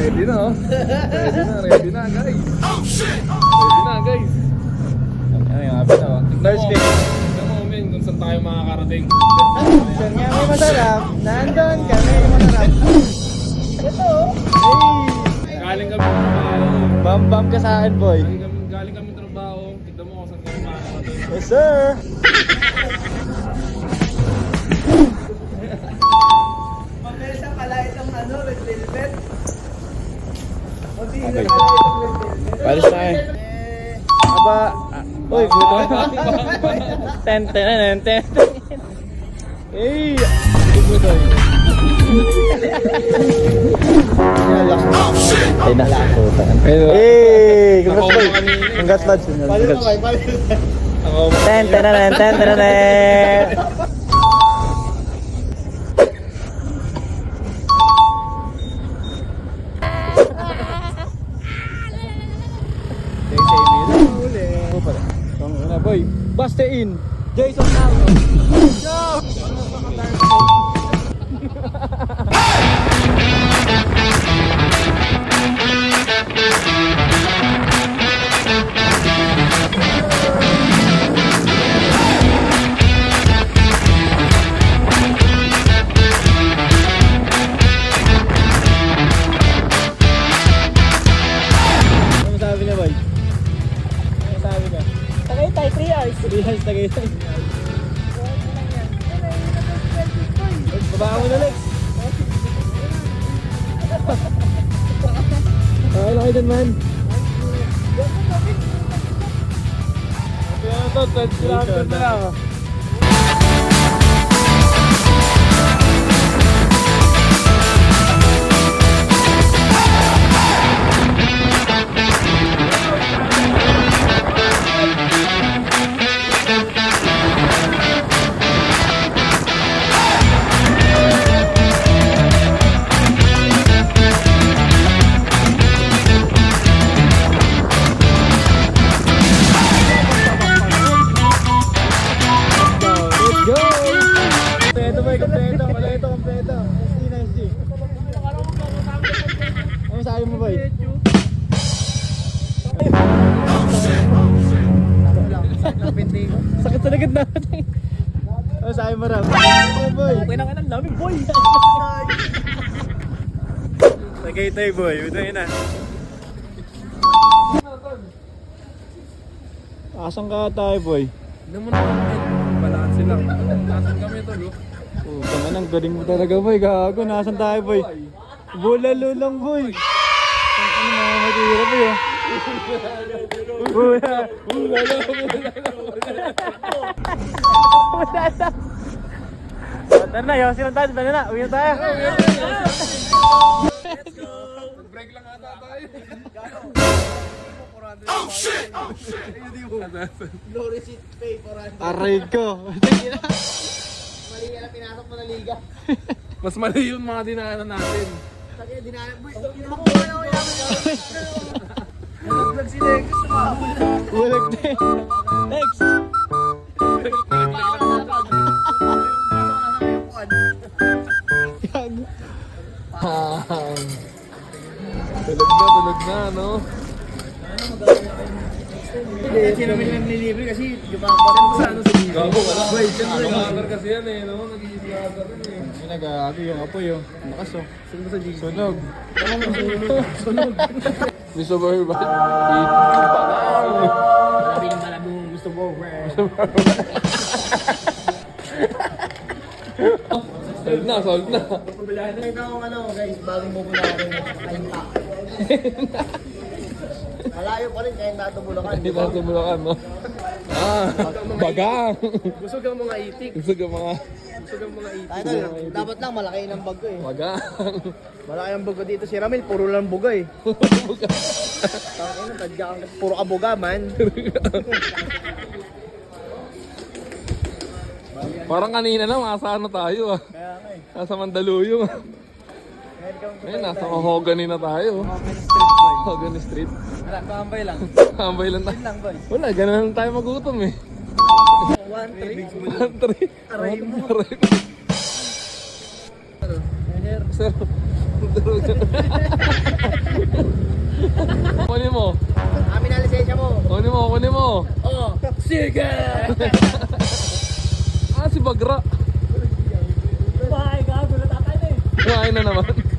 ready na oh. Ready na, ready na guys. Ready na guys. Ano yung happy na ba? Nurse pick. Tignan mo, men, kung saan tayo makakarating. Saan nga may masarap? Nandun kami. Ito. Hey! Galing kami trabaho. Bam bam ka sa akin boy. Galing kami, galing kami trabaho. Tignan mo kung saan kami makakarating. Yes sir! Mabilis pala itong ano, red velvet. Okay. Palis na eh. Aba, ah, uy, buto. ten, ten, ten, ten, ten. Hey! Buto. Ay, nalako. Hey! Congrats, boy. Congrats, lads. Congrats. Ten, ten, ten, ten, ten, ten. basta in. Jason now. Ano sabi niya, boy? Ano sabi niya? Tagaytay, 3 hours. 3 hours tagay. Baba mo na, Lex. Okay lang kayo dun, man. Kaya ito, 10 kilometer na lang. Sabi mo boy? Sakit sa likod natin. Ano sabi mo Ram? Oh boy. Okay na ka ng lamig, boy. Tagaytay boy, ito na. Asan ka tayo boy? Tignan mo na. Balanse lang. Nasaan kami ito, lo? Oh, nang galing mo talaga boy, gago. Nasaan tayo boy? Bulalo lang boy. Boy oh. Bula. Bulalo, bulalo. Bulalo. Oh, Tara na, yosin lang tayo. Tara na, uwi na tayo. Break lang ata tayo. Low receipt pay for. Aray ko. Mali ang pinasok mo na liga. Mas mali yung mga dinaanan natin. Bulag na eh. Next. Gago. Tulog na, tulog na, no? Hindi namin lang nilibre kasi lumabarin ko sa ano sa liga. Gago, wala. Wait, siyempre. kasi yan eh, no? Yung nag-aabi yung apoy oh. Lakas oh. Sunog. Sunog. Burban. Eat pa lang. Sabi ng malabong gusto mo. Solve na, solve na. Ito ang ano guys, bagong pupunta ako rin. Kalinta. Malayo pa rin kahit nato Bulacan. Sa Bulacan, no? Ah, bagang. Busog ang mga itik. Gusto ka mga Busog ang mga itik. Tayo dapat lang malaki ng bag ko eh. bagang. Malaki ang bag ko dito si Ramil, puro lang buga eh. Tangin na, tadya kang puro ka buga man. Parang kanina na, masa ano tayo ah. Kaya nga eh. Nasa Mandaluyong ah. Ayun, nasa Mahogany na tayo. Street boy. Mahogany Street. Wala, kaambay lang. Kambay lang tayo. lang boy. Wala, ganun lang tayo magutom eh. One, three. One, three. Aray mo. Aray mo. Sir, ka. Kunin mo. Kami na lisensya mo. Kunin mo, kunin mo. Oh, sige! Ah, si Bagra. Bahay, gago na tatay na eh. Kumain na naman.